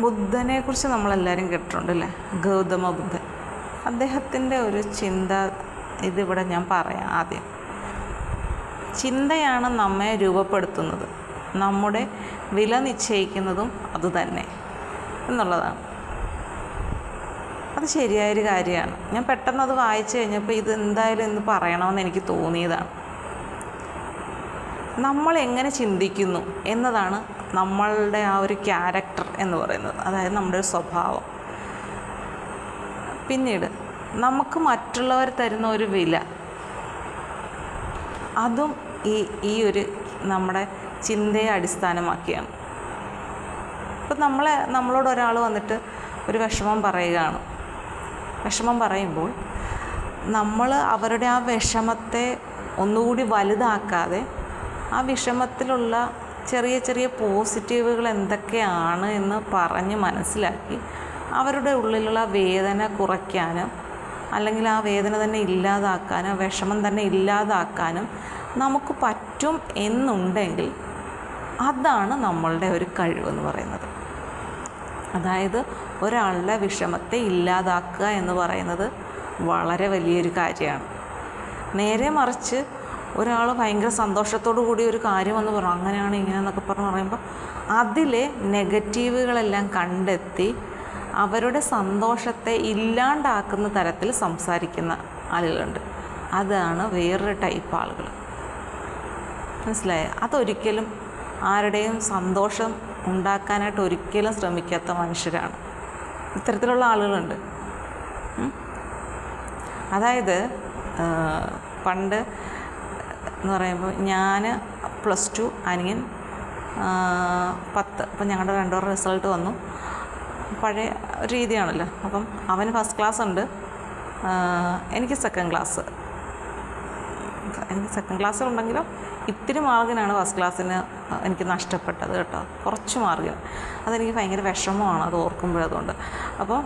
ബുദ്ധനെക്കുറിച്ച് നമ്മളെല്ലാവരും കേട്ടിട്ടുണ്ട് അല്ലേ ഗൗതമ ബുദ്ധൻ അദ്ദേഹത്തിന്റെ ഒരു ചിന്ത ഇതിവിടെ ഞാൻ പറയാം ആദ്യം. ചിന്തയാണ് നമ്മെ രൂപപ്പെടുത്തുന്നത്. നമ്മുടെ വില നിശ്ചയിക്കുന്നതും അതുതന്നെ എന്നുള്ളതാണ്. അത് ശരിയായൊരു കാര്യമാണ്. ഞാൻ പെട്ടെന്ന് അത് വായിച്ചു കഴിഞ്ഞപ്പോൾ ഇത് എന്തായാലും ഇന്ന് പറയണമെന്ന് എനിക്ക് തോന്നിയതാണ്. നമ്മൾ എങ്ങനെ ചിന്തിക്കുന്നു എന്നതാണ് നമ്മളുടെ ആ ഒരു ക്യാരക്ടർ എന്ന് പറയുന്നത്. അതായത് നമ്മുടെ ഒരു സ്വഭാവം. പിന്നീട് നമുക്ക് മറ്റുള്ളവർ തരുന്ന ഒരു വില. അതും ഈ ഈ ഒരു നമ്മുടെ ചിന്തയെ അടിസ്ഥാനമാക്കിയാണ്. ഇപ്പം നമ്മളെ നമ്മളോട് ഒരാൾ വന്നിട്ട് ഒരു വിഷമം പറയുകയാണ്. വിഷമം പറയുമ്പോൾ നമ്മൾ അവരുടെ ആ വിഷമത്തെ ഒന്നുകൂടി വലുതാക്കാതെ ആ വിഷമത്തിലുള്ള ചെറിയ ചെറിയ പോസിറ്റീവുകൾ എന്തൊക്കെയാണ് എന്ന് പറഞ്ഞ് മനസ്സിലാക്കി അവരുടെ ഉള്ളിലുള്ള വേദന കുറയ്ക്കാനും അല്ലെങ്കിൽ ആ വേദന തന്നെ ഇല്ലാതാക്കാനും വിഷമം തന്നെ ഇല്ലാതാക്കാനും നമുക്ക് പറ്റും എന്നുണ്ടെങ്കിൽ അതാണ് നമ്മളുടെ ഒരു കഴിവെന്ന് പറയുന്നത്. അതായത് ഒരാളുടെ വിഷമത്തെ ഇല്ലാതാക്കുക എന്ന് പറയുന്നത് വളരെ വലിയൊരു കാര്യമാണ്. നേരെ മറിച്ച് ഒരാൾ ഭയങ്കര സന്തോഷത്തോടു കൂടി ഒരു കാര്യം എന്ന് പറഞ്ഞു. അങ്ങനെയാണ് ഇങ്ങനെയെന്നൊക്കെ പറഞ്ഞ് പറയുമ്പോൾ അതിലെ നെഗറ്റീവുകളെല്ലാം കണ്ടെത്തി അവരുടെ സന്തോഷത്തെ ഇല്ലാണ്ടാക്കുന്ന തരത്തിൽ സംസാരിക്കുന്ന ആളുകളുണ്ട്. അതാണ് വേറൊരു ടൈപ്പ് ആളുകൾ. മനസ്സിലായോ? അതൊരിക്കലും ആരുടെയും സന്തോഷം ഉണ്ടാക്കാനായിട്ട് ഒരിക്കലും ശ്രമിക്കാത്ത മനുഷ്യരാണ്. ഇത്തരത്തിലുള്ള ആളുകളുണ്ട്. അതായത് പണ്ട് എന്ന് പറയുമ്പോൾ ഞാൻ പ്ലസ് ടു അനിയൻ പത്ത്. അപ്പം ഞങ്ങളുടെ രണ്ടുപേരുടെ റിസൾട്ട് വന്നു. പഴയ രീതിയാണല്ലോ. അപ്പം അവന് ഫസ്റ്റ് ക്ലാസ് ഉണ്ട്. എനിക്ക് സെക്കൻഡ് ക്ലാസ് എനിക്ക് സെക്കൻഡ് ക്ലാസ് ഉണ്ടെങ്കിലും ഇത്തിരി മാർഗിനാണ് ഫസ്റ്റ് ക്ലാസ്സിന് എനിക്ക് നഷ്ടപ്പെട്ടത് കേട്ടോ. കുറച്ച് മാർഗിന് അതെനിക്ക് ഭയങ്കര വിഷമമാണ് അത് ഓർക്കുമ്പോഴതുകൊണ്ട്. അപ്പോൾ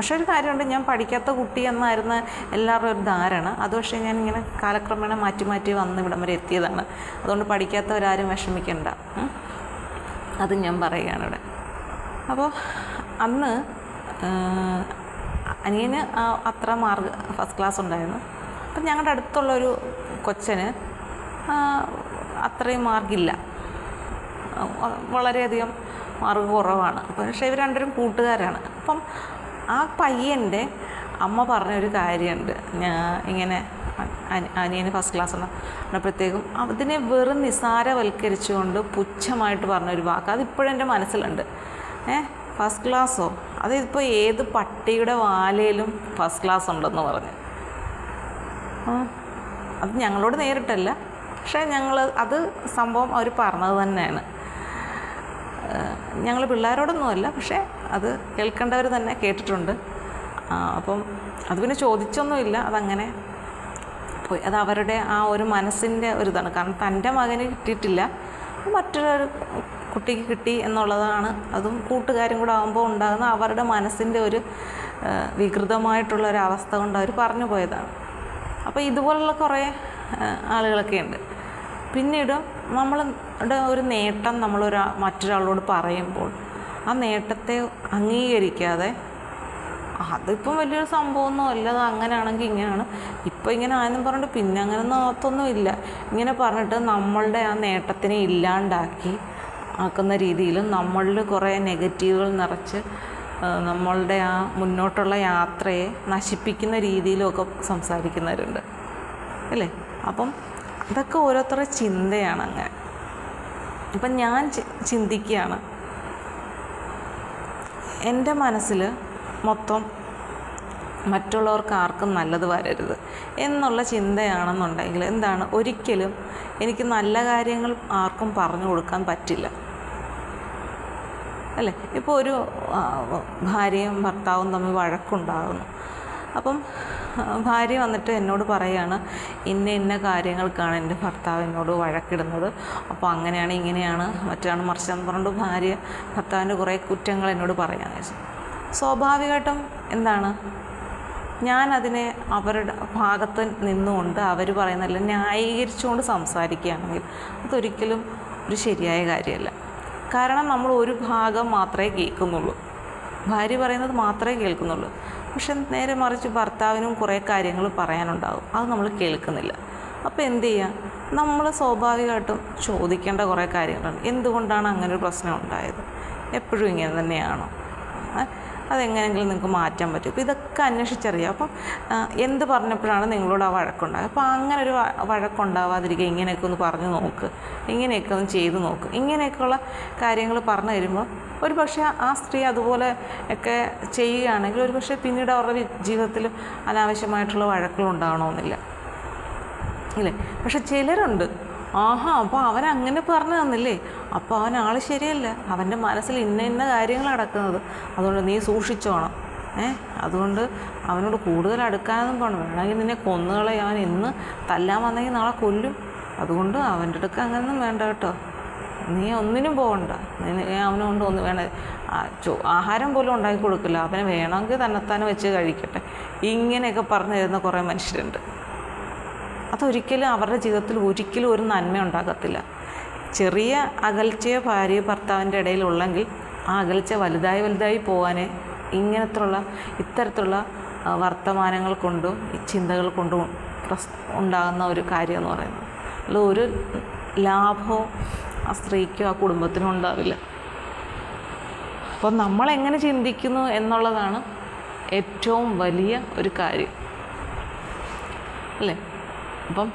പക്ഷേ ഒരു കാര്യമുണ്ട് ഞാൻ പഠിക്കാത്ത കുട്ടി എന്നായിരുന്നു എല്ലാവരുടെയും ഒരു ധാരണ. അത് പക്ഷേ ഞാൻ ഇങ്ങനെ കാലക്രമേണ മാറ്റി മാറ്റി വന്ന് ഇവിടം വരെ എത്തിയതാണ്. അതുകൊണ്ട് പഠിക്കാത്തവരാരും വിഷമിക്കണ്ട. അത് ഞാൻ പറയുകയാണ് ഇവിടെ. അപ്പോൾ അന്ന് അനിയന് അത്ര മാർക്ക് ഫസ്റ്റ് ക്ലാസ് ഉണ്ടായിരുന്നു. അപ്പം ഞങ്ങളുടെ അടുത്തുള്ളൊരു കൊച്ചന് അത്രയും മാർക്കില്ല. ആ, വളരെയധികം മാർക്ക് കുറവാണ്. പക്ഷേ ഇവർ രണ്ടുപേരും കൂട്ടുകാരാണ്. അപ്പം ആ പയ്യന്റെ അമ്മ പറഞ്ഞൊരു കാര്യമുണ്ട്. ഞാൻ ഇങ്ങനെ അനി- അനിയന് ഫസ്റ്റ് ക്ലാസ് ഉള്ളപ്പോഴത്തേക്കും അതിനെ വെറും നിസാരവൽക്കരിച്ചുകൊണ്ട് പുച്ഛമായിട്ട് പറഞ്ഞൊരു വാക്ക്. അതിപ്പോഴും എന്റെ മനസ്സിലുണ്ട്. ഏ ഫസ്റ്റ് ക്ലാസ്സോ അതിപ്പോൾ ഏത് പട്ടിയുടെ വാലയിലും ഫസ്റ്റ് ക്ലാസ് ഉണ്ടെന്ന് പറഞ്ഞു. അത് ഞങ്ങളോട് നേരിട്ടല്ല. പക്ഷേ ഞങ്ങൾ അത് സംഭവം അവർ പറഞ്ഞത് തന്നെയാണ്. ഞങ്ങൾ പിള്ളേരോടൊന്നുമല്ല. പക്ഷേ അത് കേൾക്കേണ്ടവർ തന്നെ കേട്ടിട്ടുണ്ട്. അപ്പം അത് പിന്നെ ചോദിച്ചൊന്നുമില്ല. അതങ്ങനെ പോയി. അത് അവരുടെ ആ ഒരു മനസ്സിന്റെ ഒരു ഇതാണ് കാരണം തന്റെ മകന് കിട്ടിയിട്ടില്ല. മറ്റൊരു കുട്ടിക്ക് കിട്ടി എന്നുള്ളതാണ്. അതും കൂട്ടുകാരും കൂടെ ആകുമ്പോൾ ഉണ്ടാകുന്ന അവരുടെ മനസ്സിന്റെ ഒരു വികൃതമായിട്ടുള്ള ഒരു അവസ്ഥ കൊണ്ട് അവർ പറഞ്ഞു പോയതാണ്. അപ്പോൾ ഇതുപോലുള്ള കുറേ ആളുകളൊക്കെ ഉണ്ട്. പിന്നീട് നമ്മളുടെ ഒരു നേട്ടം നമ്മളൊരു മറ്റൊരാളോട് പറയുമ്പോൾ ആ നേട്ടത്തെ അംഗീകരിക്കാതെ അതിപ്പം വലിയൊരു സംഭവമൊന്നും അല്ല അത് അങ്ങനെയാണെങ്കിൽ ഇങ്ങനെയാണ്. ഇപ്പം ഇങ്ങനെ ആയെന്നും പറഞ്ഞിട്ട് പിന്നെ അങ്ങനെ നോത്തൊന്നും ഇല്ല ഇങ്ങനെ പറഞ്ഞിട്ട് നമ്മളുടെ ആ നേട്ടത്തിനെ ഇല്ലാണ്ടാക്കി ആക്കുന്ന രീതിയിലും നമ്മളിൽ കുറേ നെഗറ്റീവുകൾ നിറച്ച് നമ്മളുടെ ആ മുന്നോട്ടുള്ള യാത്രയെ നശിപ്പിക്കുന്ന രീതിയിലുമൊക്കെ സംസാരിക്കുന്നവരുണ്ട്. അല്ലേ? അപ്പം ഇതൊക്കെ ഓരോരുത്തരുടെ ചിന്തയാണ് അങ്ങനെ. അപ്പം ഞാൻ ചിന്തിക്കുകയാണ്. എന്റെ മനസ്സിൽ മൊത്തം മറ്റുള്ളവർക്ക് ആർക്കും നല്ലത് വരരുത് എന്നുള്ള ചിന്തയാണെന്നുണ്ടെങ്കിൽ എന്താണ്? ഒരിക്കലും എനിക്ക് നല്ല കാര്യങ്ങൾ ആർക്കും പറഞ്ഞു കൊടുക്കാൻ പറ്റില്ല. അല്ലേ? ഇപ്പോൾ ഒരു ഭാര്യയും ഭർത്താവും തമ്മിൽ വഴക്കുണ്ടാകുന്നു. അപ്പം ഭാര്യ വന്നിട്ട് എന്നോട് പറയുകയാണ് ഇന്ന ഇന്ന കാര്യങ്ങൾക്കാണ് എന്റെ ഭർത്താവ് എന്നോട് വഴക്കിടുന്നത്. അപ്പോൾ അങ്ങനെയാണ് ഇങ്ങനെയാണ് മറ്റാണ് മറിച്ചാന്ന് പറഞ്ഞുകൊണ്ട് ഭാര്യ ഭർത്താവിന്റെ കുറേ കുറ്റങ്ങൾ എന്നോട് വെച്ചു. സ്വാഭാവികമായിട്ടും എന്താണ്? ഞാൻ അതിനെ അവരുടെ ഭാഗത്ത് നിന്നുകൊണ്ട് അവർ പറയുന്നതല്ല ന്യായീകരിച്ചുകൊണ്ട് സംസാരിക്കുകയാണെങ്കിൽ അതൊരിക്കലും ഒരു ശരിയായ കാര്യമല്ല. കാരണം നമ്മൾ ഒരു ഭാഗം മാത്രമേ കേൾക്കുന്നുള്ളൂ. ഭാര്യ പറയുന്നത് മാത്രമേ കേൾക്കുന്നുള്ളൂ. പക്ഷെ നേരെ മറിച്ച് ഭർത്താവിനും കുറേ കാര്യങ്ങൾ പറയാനുണ്ടാകും അത് നമ്മൾ കേൾക്കുന്നില്ല. അപ്പോൾ എന്ത് ചെയ്യുക? നമ്മൾ സ്വാഭാവികമായിട്ടും ചോദിക്കേണ്ട കുറേ കാര്യങ്ങളുണ്ട്. എന്തുകൊണ്ടാണ് അങ്ങനെ ഒരു പ്രശ്നം ഉണ്ടായത്? എപ്പോഴും ഇങ്ങനെ തന്നെയാണോ? അതെങ്ങനെയെങ്കിലും നിങ്ങൾക്ക് മാറ്റാൻ പറ്റും. അപ്പോൾ ഇതൊക്കെ അന്വേഷിച്ചറിയാം. അപ്പം എന്ത് പറഞ്ഞപ്പോഴാണ് നിങ്ങളോട് ആ വഴക്കുണ്ടാകുക അപ്പോൾ അങ്ങനെ ഒരു വഴക്കുണ്ടാവാതിരിക്കുക ഇങ്ങനെയൊക്കെ ഒന്ന് പറഞ്ഞു നോക്ക്. ഇങ്ങനെയൊക്കെ ഒന്ന് ചെയ്ത് നോക്ക്. ഇങ്ങനെയൊക്കെയുള്ള കാര്യങ്ങൾ പറഞ്ഞു തരുമ്പോൾ ഒരു പക്ഷേ ആ സ്ത്രീ അതുപോലെ ഒക്കെ ചെയ്യുകയാണെങ്കിൽ ഒരു പക്ഷേ പിന്നീട് അവരുടെ ജീവിതത്തിൽ അനാവശ്യമായിട്ടുള്ള വഴക്കുകൾ ഉണ്ടാകണമെന്നില്ല അല്ലേ പക്ഷെ ചിലരുണ്ട്. ആഹാ അപ്പോൾ അവൻ അങ്ങനെ പറഞ്ഞു തന്നില്ലേ? അപ്പോൾ അവൻ ആൾ ശരിയല്ല. അവന്റെ മനസ്സിൽ ഇന്ന ഇന്ന കാര്യങ്ങൾ നടക്കുന്നത്. അതുകൊണ്ട് നീ സൂക്ഷിച്ചോണം. ഏ അതുകൊണ്ട് അവനോട് കൂടുതൽ അടുക്കാനൊന്നും പോകണം വേണമെങ്കിൽ നിന്നെ കൊന്നുകളെ അവൻ ഇന്ന് തല്ലാൻ വന്നെങ്കിൽ നാളെ കൊല്ലും. അതുകൊണ്ട് അവന്റെ അടുക്ക് അങ്ങനൊന്നും വേണ്ട കേട്ടോ. നീ ഒന്നിനും പോകണ്ട. നീ അവനുകൊണ്ട് ഒന്ന് വേണ ആഹാരം പോലും ഉണ്ടാക്കി കൊടുക്കില്ല. അവന് വേണമെങ്കിൽ തന്നെത്താനെ വെച്ച് കഴിക്കട്ടെ. ഇങ്ങനെയൊക്കെ പറഞ്ഞു തരുന്ന കുറേ മനുഷ്യരുണ്ട്. അതൊരിക്കലും അവരുടെ ജീവിതത്തിൽ ഒരിക്കലും ഒരു നന്മ ഉണ്ടാകത്തില്ല. ചെറിയ അകൽച്ചയോ ഭാര്യ ഭർത്താവിന്റെ ഇടയിലുള്ളെങ്കിൽ ആ അകൽച്ച വലുതായി വലുതായി പോകാനേ ഇങ്ങനത്തുള്ള ഇത്തരത്തിലുള്ള വർത്തമാനങ്ങൾ കൊണ്ടും ചിന്തകൾ കൊണ്ടും പ്രസ് ഉണ്ടാകുന്ന ഒരു കാര്യം എന്ന് പറയുന്നത്. അല്ല ഒരു ലാഭവും ആ സ്ത്രീക്കോ ആ കുടുംബത്തിനും ഉണ്ടാവില്ല. അപ്പോൾ നമ്മളെങ്ങനെ ചിന്തിക്കുന്നു എന്നുള്ളതാണ് ഏറ്റവും വലിയ ഒരു കാര്യം. അല്ലേ? അപ്പം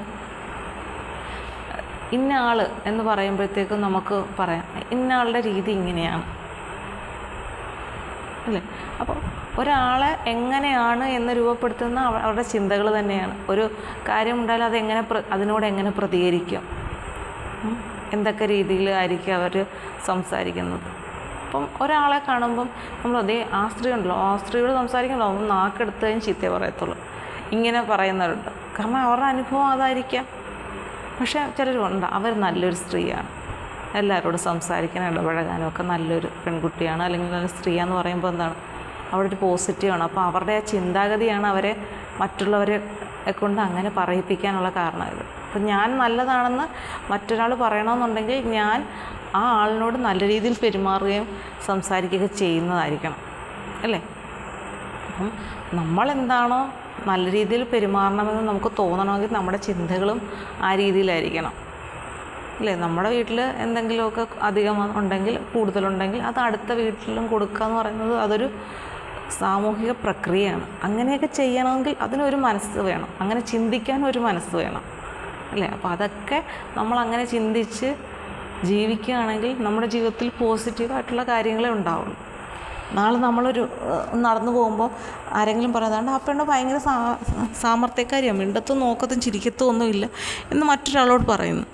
ഇന്ന ആൾ എന്ന് പറയുമ്പോഴത്തേക്കും നമുക്ക് പറയാം ഇന്ന ആളുടെ രീതി ഇങ്ങനെയാണ്. അല്ലേ? അപ്പോൾ ഒരാളെ എങ്ങനെയാണ് എന്ന് രൂപപ്പെടുത്തുന്ന അവ- അവരുടെ ചിന്തകൾ തന്നെയാണ്. ഒരു കാര്യം ഉണ്ടായാലും അതെങ്ങനെ അതിനോട് എങ്ങനെ പ്രതികരിക്കും. എന്തൊക്കെ രീതിയിലായിരിക്കും അവർ സംസാരിക്കുന്നത്? അപ്പം ഒരാളെ കാണുമ്പം നമ്മൾ അതേ ആ സ്ത്രീ ഉണ്ടല്ലോ ആ സ്ത്രീയോട് സംസാരിക്കണല്ലോ ഒന്ന് നാക്കെടുത്ത് ചീത്തയെ പറയത്തുള്ളൂ. ഇങ്ങനെ പറയുന്നവരുണ്ട്. കാരണം അവരുടെ അനുഭവം അതായിരിക്കാം. പക്ഷേ ചിലരുണ്ട് അവർ നല്ലൊരു സ്ത്രീയാണ്. എല്ലാവരോടും സംസാരിക്കാനും ഇടപഴകാനും ഒക്കെ നല്ലൊരു പെൺകുട്ടിയാണ്. അല്ലെങ്കിൽ നല്ല സ്ത്രീയാന്ന് പറയുമ്പോൾ എന്താണ്? അവിടെ ഒരു പോസിറ്റീവാണ് അപ്പോൾ അവരുടെ ആ ചിന്താഗതിയാണ് അവരെ മറ്റുള്ളവരെ കൊണ്ട് അങ്ങനെ പറയിപ്പിക്കാനുള്ള കാരണം ഇത്. അപ്പം ഞാൻ നല്ലതാണെന്ന് മറ്റൊരാൾ പറയണമെന്നുണ്ടെങ്കിൽ ഞാൻ ആ ആളിനോട് നല്ല രീതിയിൽ പെരുമാറുകയും സംസാരിക്കുകയൊക്കെ ചെയ്യുന്നതായിരിക്കണം. അല്ലേ? അപ്പം നമ്മളെന്താണോ നല്ല രീതിയിൽ പെരുമാറണമെന്ന് നമുക്ക് തോന്നണമെങ്കിൽ നമ്മുടെ ചിന്തകളും ആ രീതിയിലായിരിക്കണം. അല്ലേ? നമ്മുടെ വീട്ടിൽ എന്തെങ്കിലുമൊക്കെ അധികം ഉണ്ടെങ്കിൽ കൂടുതലുണ്ടെങ്കിൽ അത് അടുത്ത വീട്ടിലും കൊടുക്കുക എന്ന് പറയുന്നത് അതൊരു സാമൂഹിക പ്രക്രിയയാണ്. അങ്ങനെയൊക്കെ ചെയ്യണമെങ്കിൽ അതിനൊരു മനസ്സ് വേണം. അങ്ങനെ ചിന്തിക്കാൻ ഒരു മനസ്സ് വേണം. അല്ലേ? അപ്പോൾ അതൊക്കെ നമ്മൾ അങ്ങനെ ചിന്തിച്ച് ജീവിക്കുകയാണെങ്കിൽ നമ്മുടെ ജീവിതത്തിൽ പോസിറ്റീവായിട്ടുള്ള കാര്യങ്ങളേ ഉണ്ടാവുള്ളൂ. നാളെ നമ്മളൊരു നടന്നു പോകുമ്പോൾ ആരെങ്കിലും പറയാതാണ്ട് ആ പെണ്ണ് ഭയങ്കര സാ സാമർത്ഥ്യക്കാരിയാണ് മിണ്ടത്തും നോക്കത്തും ചിരിക്കത്തും ഒന്നുമില്ല എന്ന് മറ്റൊരാളോട് പറയുന്നു.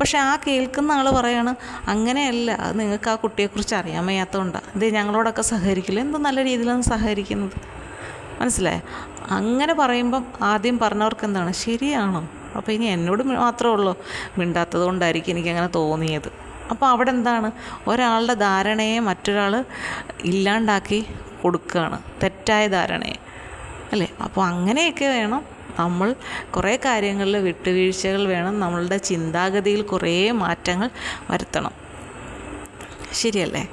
പക്ഷേ ആ കേൾക്കുന്ന ആൾ പറയാണ് അങ്ങനെയല്ല അത് നിങ്ങൾക്ക് ആ കുട്ടിയെക്കുറിച്ച് അറിയാൻ വയ്യാത്തതുകൊണ്ടാണ് ഇത് ഞങ്ങളോടൊക്കെ സഹകരിക്കില്ല? എന്ത് നല്ല രീതിയിലാണ് സഹകരിക്കുന്നത്. മനസ്സിലായോ? അങ്ങനെ പറയുമ്പം ആദ്യം പറഞ്ഞവർക്ക് എന്താണ്? ശരിയാണോ? അപ്പോൾ ഇനി എന്നോട് മാത്രമേ ഉള്ളൂ മിണ്ടാത്തത് കൊണ്ടായിരിക്കും എനിക്കങ്ങനെ തോന്നിയത്. അപ്പോൾ അവിടെ എന്താണ്? ഒരാളുടെ ധാരണയെ മറ്റൊരാൾ ഇല്ലാണ്ടാക്കി കൊടുക്കുകയാണ് തെറ്റായ ധാരണയെ. അല്ലേ? അപ്പോൾ അങ്ങനെയൊക്കെ വേണം നമ്മൾ കുറേ കാര്യങ്ങളിൽ വിട്ടുവീഴ്ചകൾ വേണം. നമ്മളുടെ ചിന്താഗതിയിൽ കുറേ മാറ്റങ്ങൾ വരുത്തണം. ശരിയല്ലേ?